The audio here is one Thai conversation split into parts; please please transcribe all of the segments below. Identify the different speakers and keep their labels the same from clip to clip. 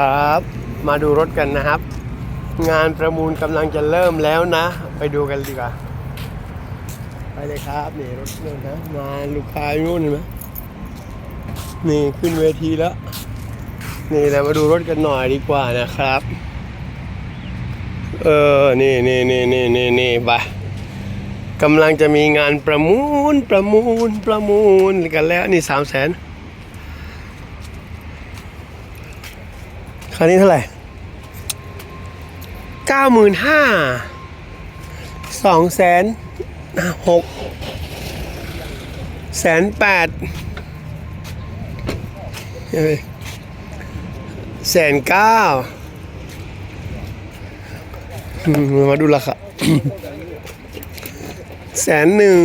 Speaker 1: ครับมาดูรถกันนะครับ งานประมูลกำลังจะเริ่มแล้วนะ ไปดูกันดีกว่าไปเลยครับนี่รถนู่นนะงานลูกค้าอยู่นู่นเห็นไหมนี่ขึ้นเวทีแล้ว นี่เรามาดูรถกันหน่อยดีกว่านะครับ เออนี่นี่นี่นี่นี่นี่ไปกำลังจะมีงานประมูลประมูลประมูลกันแล้วนี่สามแสน คันนี้เท่าไหร่เก้าหมื่นห้าสองแสนหกแสนแปดแสนเก้ามาดูราคาแสนหนึ่ง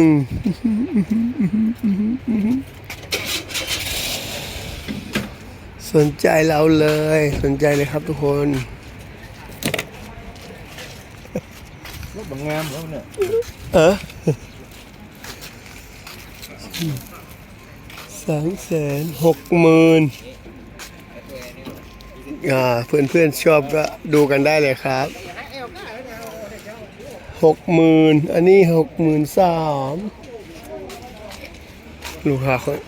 Speaker 1: สนใจเราเลย สนใจเลยครับทุกคน
Speaker 2: รถบางงามแล้วเนี่ย
Speaker 1: เออสองแสนหกหมื่นอ่าเพื่อนเพื่อนๆชอบก็ดูกันได้เลยครับหกหมื่นอันนี้หกหมื่นสามลูกค้าคน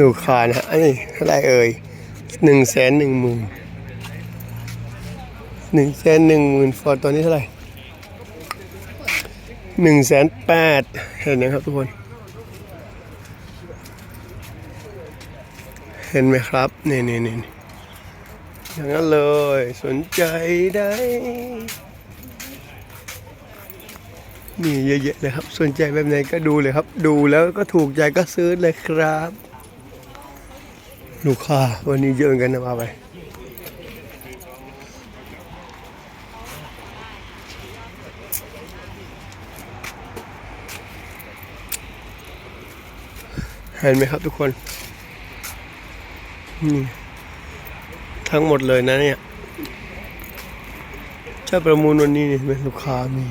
Speaker 1: ลูคานะอันนี้เท่าไหรเอ่ยหนึ่งแสนหนึ่งหมื่นหนึ่งแสนหนึ่งหมื่นฟอร์ตัวนี้เท่าไหร่หนึ่งแสนแปดเห็นนะครับทุกคน เห็นไหมครับนี่นี่นี่อย่างนั้นเลยสนใจได้นี่เยอะๆเลยครับ สนใจแบบไหนก็ดูเลยครับ ดูแล้วก็ถูกใจก็ซื้อเลยครับ ลูกค้าวันนี้เยอะกันนะว่าไปเห็นไหมครับทุกคนนี่ทั้งหมดเลยนะเนี่ยถ้าประมูลวันนี้นี่เห็นไหมลูกค้ามี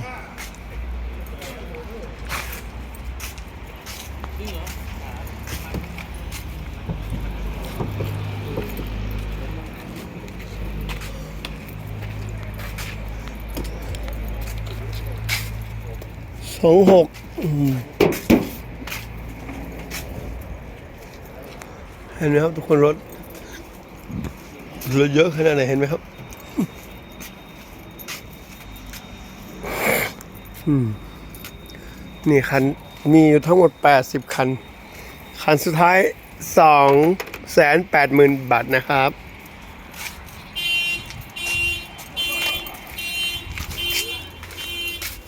Speaker 1: สองหกอืมเห็นไหมครับทุกคนรถรถเยอะขนาดไหนเห็นไหมครับอืมนี่คัน มีอยู่ทั้งหมด 80 คัน คันสุดท้าย2แสนแปดหมื่นบาทนะครับ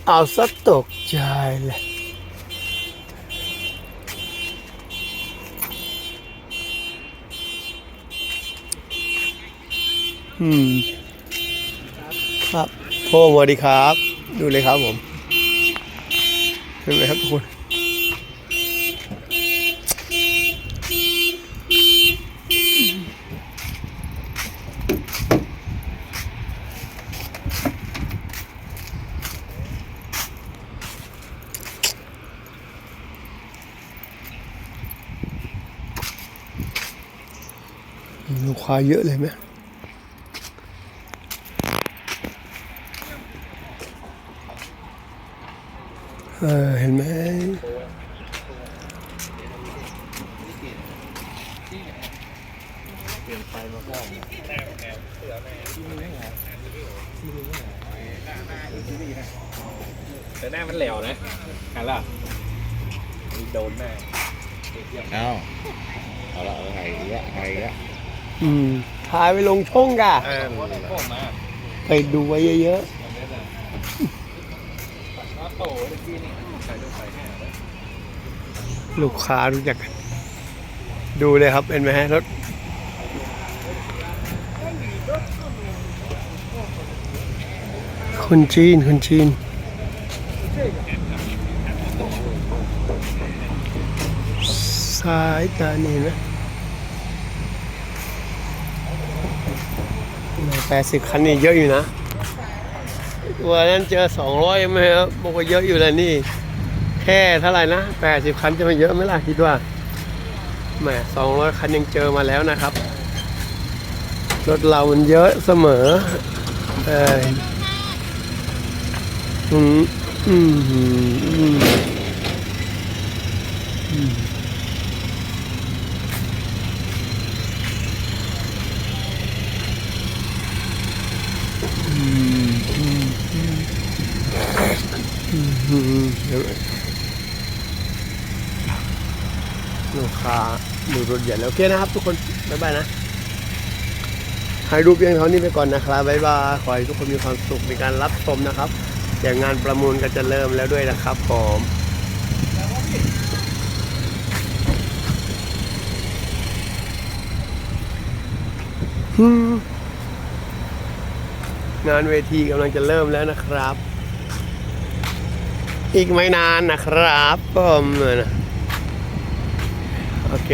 Speaker 1: เอาสักตก ใจเลยอืมครับพ่อสวัสดีครับ ดูเลยครับผมเห็นไหมครับทุกคน ลูกค้าเยอะเลยไหมเออเห็นไหม嗯
Speaker 3: แต่หน้ามันแหลวนะกันละมีโดนหน้า
Speaker 2: เอ้าเอาละเอาละไทยอีกแล้วไทยอีกแล้ว
Speaker 1: อืมถ่ายไปลงช่องกะ
Speaker 3: อ่าพวกมา
Speaker 1: ไปดูไว้เยอะ
Speaker 3: โตที่นี่ใส่ดูใส่แน่
Speaker 1: ๆลูกค้ารู้จักกันดูเลยครับเห็นไหมฮะรถคนจีนคนจีน สายตานี่นะ แปดสิบคันนี่เยอะอยู่นะวันนั้นเจอสองร้อยไหมครับบอกว่าเยอะอยู่แล้วนี่ แค่เท่าไหร่นะแปดสิบคันจะมาเยอะไหมล่ะคิดว่าแหมสองร้อยคันยังเจอมาแล้วนะครับ รถเรามันเยอะเสมอเอออืมอืมอืม ลูกค้าดูรถใหญ่แล้วโอเคนะครับ ทุกคนบ๊ายบายนะถ่ายรูปเพียงเท่านี้ไปก่อนนะครับบ๊ายบายขอให้ทุกคนมีความสุขในการรับชมนะครับเดี๋ยวงานประมูลก็จะเริ่มแล้วด้วยนะครับผมงานเวทีกำลังจะเริ่มแล้วนะครับ อีกไม่นานนะครับผมโอเค